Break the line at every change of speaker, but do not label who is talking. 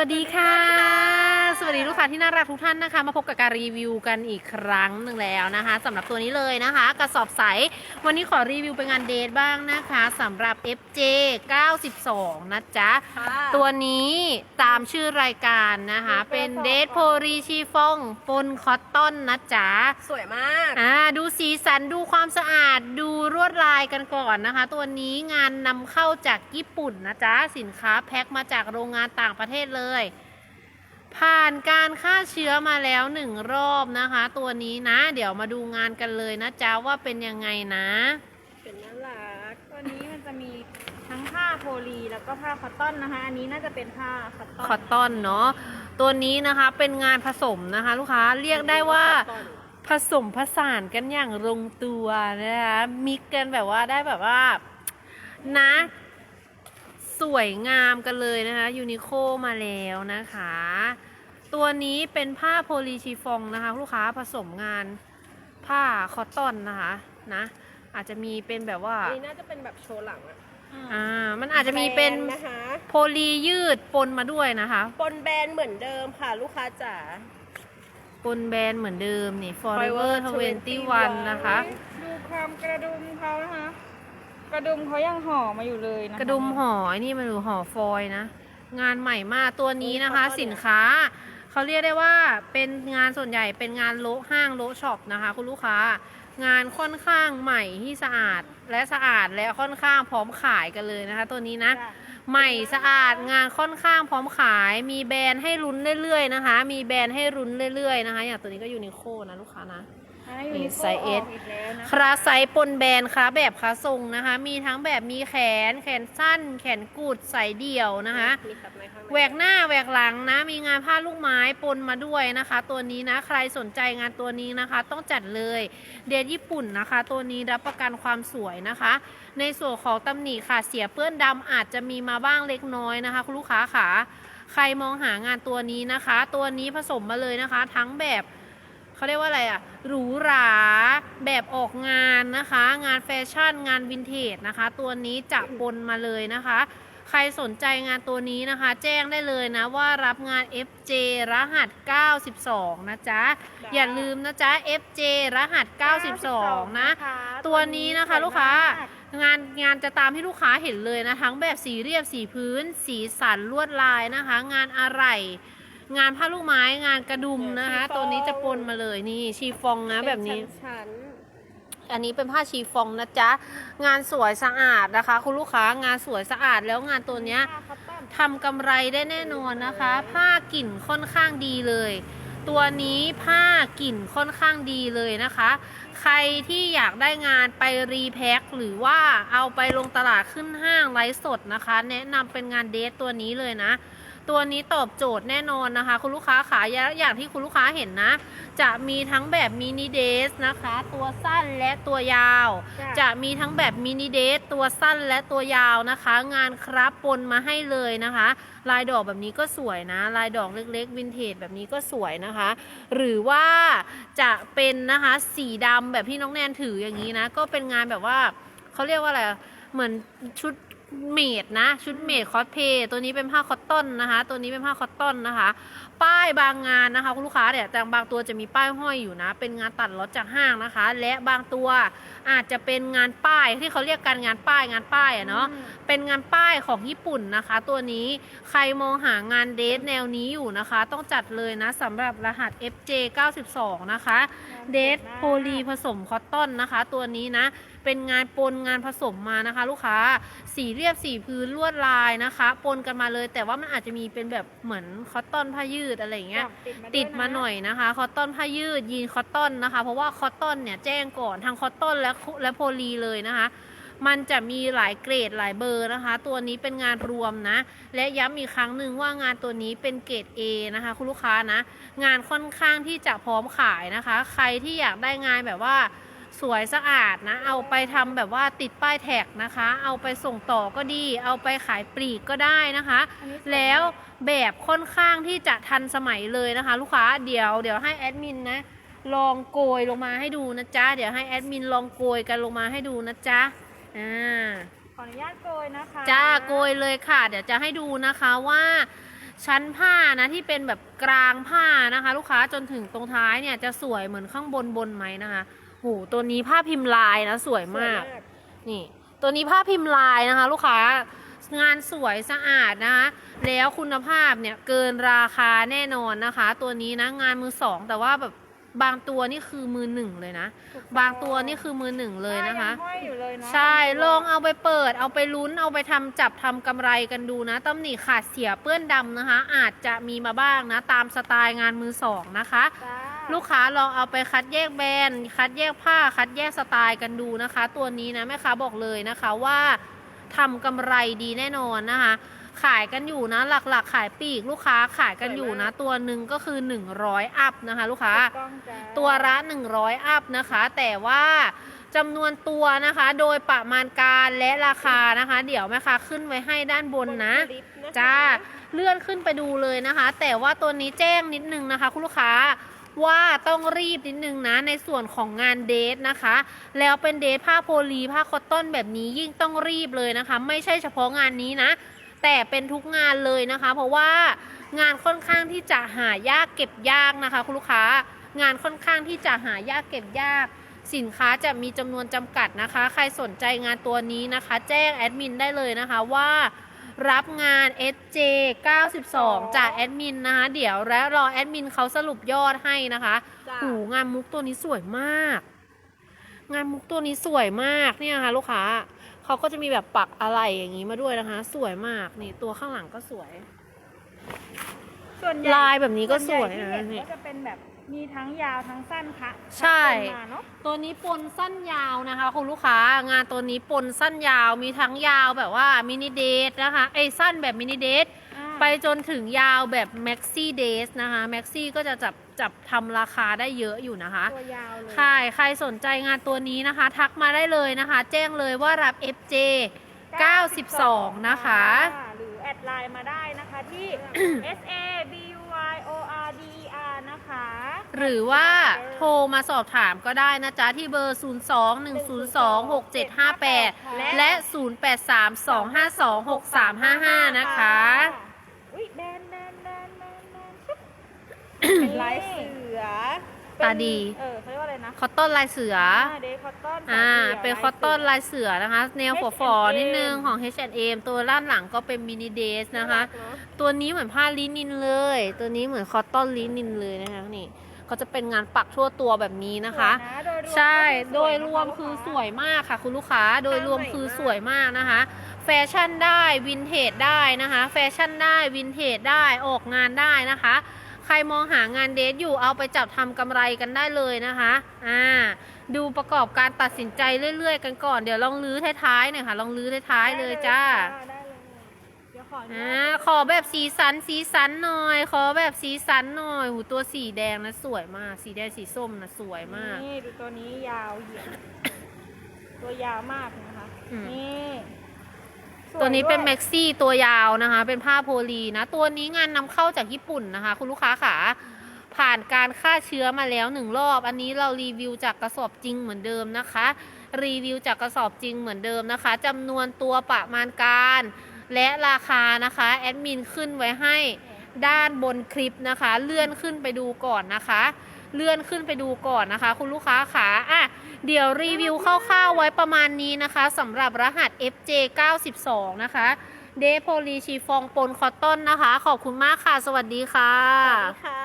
วัสดีค่ะ สวัสดีลูกค้าที่น่ารักทุกท่านนะคะ มาพบกับการรีวิวกันอีกครั้งหนึ่งแล้วนะคะสำหรับตัวนี้เลยนะคะ กระสอบใส วันนี้ขอรีวิวเป็นงานเดทบ้างนะคะสำหรับ FJ 92 นะจ๊ะ ตัวนี้ตามชื่อรายการนะคะ เป็นเดทโพรีชีฟองปนคอตตอนนะจ๊ะ
สวยมาก
อ่าดูสีสันดูความสะอาดดูรวดลายกันก่อนนะคะ ตัวนี้งานนำเข้าจากญี่ปุ่นนะจ๊ะสินค้าแพ็คมาจากโรงงานต่างประเทศเลย ผ่านการฆ่าเชื้อมาแล้วหนึ่งรอบนะคะ ตัวนี้นะ เดี๋ยวมาดูงานกันเลยนะจ๊ะว่าเป็นยังไงนะ
เป็นน่ารัก
ตัวนี้มันจะมีทั้งผ้าโพลีแล้วก็ผ้าคอตตอนนะคะ อันนี้น่าจะเป็นผ้าคอตตอน
คอตตอนเนาะตัวนี้นะคะเป็นงานผสมนะคะ ลูกค้าเรียกได้ว่าผสมผสานกันอย่างลงตัวนะคะมิกกันแบบว่าได้แบบว่านะ สวยงามกันเลยนะคะยูนิโคมาแล้วนะคะ ตัวนี้เป็นผ้าโพลีชีฟองนะคะ ลูกค้าผสมงานผ้าคอตตอนนะคะนะอาจจะมีเป็นแบบว่า
อันนี้น่าจะเป็นแบบโชว์หลังอะ
อ่ามันอาจจะมีเป็น
แบรด์นะคะ
โพลียืดปนมาด้วยนะคะ
ปนแบรนด์เหมือนเดิมค่ะ ลูกค้าจ๋า
ปนแบรนด์เหมือนเดิมนี่ Forever
Forever
21 นะคะ
ดูความกระดุมเขานะคะ กระดุมเขายังห่อมาอยู่เลยนะคะ
กระดุมห่อไอ้นี่มันดูห่อฟอยล์นะ งานใหม่มากตัวนี้นะคะสินค้า เขาเรียกได้ว่าเป็นงานส่วนใหญ่เป็นงานโละห้างโละช็อปนะคะ คุณลูกค้างานค่อนข้างใหม่ที่สะอาดและสะอาดและค่อนข้างพร้อมขายกันเลยนะคะ ตัวนี้นะ
จ้ะ
ใหม่สะอาดงานค่อนข้างพร้อมขาย มีแบรนด์ให้ลุ้นเรื่อยๆนะคะ มีแบรนด์ให้ลุ้นเรื่อยๆนะคะ อย่างตัวนี้ก็ยูนิโคนะลูกค้านะ
อันนี้
นี่
ยูนิโค
ไซส์
ออก
S
อีกแล้วนะ
คราไซส์ปนแบรนด์คราแบบคราทรงนะคะ มีทั้งแบบมีแขน แขนสั้น แขนกุดใส่เดี่ยวนะคะ
มีแบบไหนข้างใน
แหวกหน้าแหวกหลังนะ มีงานผ้าลูกไม้ปนมาด้วยนะคะ ตัวนี้นะ ใครสนใจงานตัวนี้นะคะ ต้องจัดเลย เดทญี่ปุ่นนะคะ ตัวนี้รับประกันความสวยนะคะ ในส่วนของตำหนิค่ะเสียเปื้อนดำอาจจะมีมาบ้างเล็กน้อยนะคะคุณลูกค้าค่ะใครมองหางานตัวนี้นะคะ ตัวนี้ผสมมาเลยนะคะ ทั้งแบบ เขาเรียกว่าอะไรอะหรูหราแบบออกงานนะคะ งานแฟชั่นงานวินเทจนะคะ ตัวนี้จะปนมาเลยนะคะใครสนใจงานตัวนี้นะคะ แจ้งได้เลยนะว่ารับงาน FJ รหัส 92 นะจ๊ะ อย่าลืมนะจ๊ะ FJ รหัส 92 นะ ตัวนี้นะคะลูกค้างานงานจะตามให้ลูกค้าเห็นเลยนะ ทั้งแบบสีเรียบสีพื้น สีสันลวดลายนะคะ งานอะไร งานผ้าลูกไม้งานกระดุมนะคะ ตัวนี้จะปนมาเลยนี่ชีฟองนะแบบนี้
เป็นชั้น
อันนี้เป็นผ้าชีฟองนะจ๊ะ งานสวยสะอาดนะคะ คุณลูกค้างานสวยสะอาดแล้วงานตัวเนี้ย
ผ้าคอตตอน
ทำกำไรได้แน่นอนนะคะ ผ้ากลิ่นค่อนข้างดีเลย ตัวนี้ผ้ากลิ่นค่อนข้างดีเลยนะคะ ใครที่อยากได้งานไปรีแพ็คหรือว่าเอาไปลงตลาดขึ้นห้างไลฟ์สดนะคะ แนะนำเป็นงานเดทตัวนี้เลยนะ ตัวนี้ตอบโจทย์แน่นอนนะคะ คุณลูกค้าขาอย่างที่คุณลูกค้าเห็นนะ จะมีทั้งแบบมินิเดสนะคะ ตัวสั้นและตัวยาว จะมีทั้งแบบมินิเดทตัวสั้นและตัวยาวนะคะ งานครับปนมาให้เลยนะคะ ลายดอกแบบนี้ก็สวยนะ ลายดอกเล็กๆวินเทจแบบนี้ก็สวยนะคะ หรือว่าจะเป็นนะคะสีดำแบบที่น้องแนนถืออย่างนี้นะ ก็เป็นงานแบบว่าเขาเรียกว่าอะไรอะเหมือนชุด เมดนะ ชุดเมดคอสเพย์ตัวนี้เป็นผ้าคอตตอนนะคะ ตัวนี้เป็นผ้าคอตตอนนะคะ ป้ายบางงานนะคะคุณลูกค้าเนี่ยแต่บางตัวจะมีป้ายห้อยอยู่นะ เป็นงานตัดรถจากห้างนะคะ และบางตัวอาจจะเป็นงานป้ายที่เขาเรียกกันงานป้ายงานป้ายอะเนาะเป็นงานป้ายของญี่ปุ่นนะคะ ตัวนี้ใครมองหางานเดทแนวนี้อยู่นะคะ ต้องจัดเลยนะสำหรับรหัส FJ 92 นะคะ เดทโพลีผสมคอตตอนนะคะ ตัวนี้นะเป็นงานปนงานผสมมานะคะ ลูกค้าสีเรียบสีพื้นลวดลายนะคะ ปนกันมาเลย แต่ว่ามันอาจจะมีเป็นแบบเหมือนคอตตอนผ้ายืดอะไรอย่างเงี้ย ติดมาหน่อยนะคะ คอตตอนผ้ายืดยีนคอตตอนนะคะ เพราะว่าคอตตอนเนี่ยแจ้งก่อนทางคอตตอนและคุและโพลีเลยนะคะมันจะมีหลายเกรดหลายเบอร์นะคะ ตัวนี้เป็นงานรวมนะ และย้ำอีกครั้งหนึ่งว่างานตัวนี้เป็นเกรด A นะคะ คุณลูกค้านะ งานค่อนข้างที่จะพร้อมขายนะคะ ใครที่อยากได้งานแบบว่า สวยสะอาดนะ เอาไปทำแบบว่าติดป้ายแท็กนะคะ เอาไปส่งต่อก็ดี เอาไปขายปลีกก็ได้นะคะ แล้วแบบค่อนข้างที่จะทันสมัยเลยนะคะ ลูกค้าเดี๋ยวเดี๋ยวให้แอดมินนะลองโกยลงมาให้ดูนะจ๊ะ เดี๋ยวให้แอดมินลองโกยกันลงมาให้ดูนะจ๊ะอ่า
ขออนุญาตโกยนะคะ
จ้าโกยเลยค่ะ เดี๋ยวจะให้ดูนะคะว่าชั้นผ้านะที่เป็นแบบกลางผ้านะคะ ลูกค้าจนถึงตรงท้ายเนี่ยจะสวยเหมือนข้างบนบนไหมนะคะโหตัวนี้ผ้าพิมพ์ลายนะสวยมาก นี่ ตัวนี้ผ้าพิมพ์ลายนะคะ ลูกค้างานสวยสะอาดนะคะ แล้วคุณภาพเนี่ยเกินราคาแน่นอนนะคะ ตัวนี้นะงานมือสองแต่ว่าแบบบางตัวนี่คือมือหนึ่งเลยนะ บางตัวนี่คือมือหนึ่งเลยนะคะ
ผ้ายังห้อยอยู่เลยเนาะ
ใช่ลองเอาไปเปิด เอาไปลุ้นเอาไปทำจับทำกำไรกันดูนะตำหนิขาดเสียเปื้อนดำนะคะ อาจจะมีมาบ้างนะ ตามสไตล์งานมือสองนะคะ
จ้า
ลูกค้าลองเอาไปคัดแยกแบรนด์คัดแยกผ้าคัดแยกสไตล์กันดูนะคะ ตัวนี้นะแม่ค้าบอกเลยนะคะว่าทำกำไรดีแน่นอนนะคะ ขายกันอยู่นะหลักๆ ขายปลีกลูกค้าขายกันอยู่นะ ตัวหนึ่งก็คือ 100 อัพนะคะ ลูกค้า
ถูกต้องจ้า
ตัวละ100 อัพนะคะ แต่ว่าจำนวนตัวนะคะ โดยประมาณการและราคานะคะ เดี๋ยวแม่ค้าขึ้นไว้ให้ด้านบนนะ
คลิปนะคะ
จ้าเลื่อนขึ้นไปดูเลยนะคะ แต่ว่าตัวนี้แจ้งนิดนึงนะคะ คุณลูกค้า ว่าต้องรีบนิดนึงนะในส่วนของงานเดทนะคะ แล้วเป็นเดทผ้าโพลีผ้าคอตตอนแบบนี้ยิ่งต้องรีบเลยนะคะ ไม่ใช่เฉพาะงานนี้นะ แต่เป็นทุกงานเลยนะคะ เพราะว่างานค่อนข้างที่จะหายากเก็บยากนะคะ คุณลูกค้างานค่อนข้างที่จะหายากเก็บยากสินค้าจะมีจำนวนจำกัดนะคะ ใครสนใจงานตัวนี้นะคะ แจ้งแอดมินได้เลยนะคะว่า รับงาน SJ 92จากแอดมินนะคะเดี๋ยวแล้วรอแอดมินเขาสรุปยอดให้นะคะ
จ้า
หูงานมุกตัวนี้สวยมาก งานมุกตัวนี้สวยมากเนี่ยค่ะ ลูกค้าเขาก็จะมีแบบปักอะไรอย่างนี้มาด้วยนะคะ สวยมากนี่ตัวข้างหลังก็สวย
ส่วนใหญ่
ลายแบบนี้ก็สวย
ส่
นะ
ใหญ่ที่เห็น
นี่
ก็จะเป็นแบบ มีทั้งยาวทั้งสั้นค่ะ
ใช่
ปนมาเนาะ
ตัวนี้ปนสั้นยาวนะคะ คุณลูกค้างานตัวนี้ปนสั้นยาวมีทั้งยาวแบบว่ามินิเดทนะคะไอ้ยสั้นแบบมินิเดท
อ่า
ไปจนถึงยาวแบบ Maxi Days นะคะ Maxi ก็จะจับจับทำราคาได้เยอะอยู่นะคะ
ตัวยาวเลย
ใครใครสนใจงานตัวนี้นะคะ ทักมาได้เลยนะคะ แจ้งเลยว่ารับ FJ 92 นะคะ
หรือแอดไลน์มาได้นะคะที่ S A B U Y O R D E R นะคะ
หรือว่าโทรมาสอบถามก็ได้นะจ๊ะ ที่เบอร์ 02-102-6758 และ 0832526355 นะคะ
อุ้ยแบนแบนแบนแบนแบน
เป็นลายเสือ
ตาดี
เออเขาเรียกว่าอะไรนะ
คอตตอนลายเสือ
เดย์คอตตอน
อ่าเป็นคอตตอนลายเสือนะคะ แนวฝอฝอๆนิดนึงของ H&M ตัวด้านหลังก็เป็นมินิเดสนะคะ ตัวนี้เหมือนผ้าลินินเลย ตัวนี้เหมือนคอตตอนลินินเลยนะคะนี่ก็จะเป็นงานปักทั่วตัวแบบนี้นะคะ ใช่โดยรวมคือสวยมากค่ะ คุณลูกค้าโดยรวมคือสวยมากนะคะ แฟชั่นได้วินเทจได้นะคะ แฟชั่นได้วินเทจได้ออกงานได้นะคะใค รมองหางานเดทอยู่เอาไปจับทำกำไรกันได้เลยนะคะอ่าดูประกอบการตัดสินใจเรื่อย ๆ กันก่อนเดี๋ยวลองลื้อท้ายๆหน่อยค่ะ ลองลื้อท้ายๆเลยจ้า
ขออนุ
อ่าขอแบบสีสันสีสันหน่อย ขอแบบสีสันหน่อยหูตัวสีแดงนะสวยมาก สีแดงสีส้มนะสวยมาก
นี่ดูตัวนี้ยาวเหยียดตัวยาวมากนะคะนี่
ตัวนี้เป็น
ด้วย
แม็กซี่ตัวยาวนะคะ เป็นผ้าโพลีนะ ตัวนี้งานนำเข้าจากญี่ปุ่นนะคะ คุณลูกค้าขาผ่านการฆ่าเชื้อมาแล้วหนึ่งรอบ อันนี้เรารีวิวจากกระสอบจริงเหมือนเดิมนะคะ รีวิวจากกระสอบจริงเหมือนเดิมนะคะจำนวนตัวประมาณการ และราคานะคะแอดมินขึ้นไว้ให้ด้านบนคลิปนะคะ เลื่อนขึ้นไปดูก่อนนะคะ เลื่อนขึ้นไปดูก่อนนะคะ คุณลูกค้าขาอะเดี๋ยวรีวิวคร่าวๆไว้ประมาณนี้นะคะสำหรับรหัส FJ 92นะคะเดโพลีชีฟองปนคอตตอนนะคะ ขอบคุณมากค่ะ สวัสดีค่ะ
ค่ะ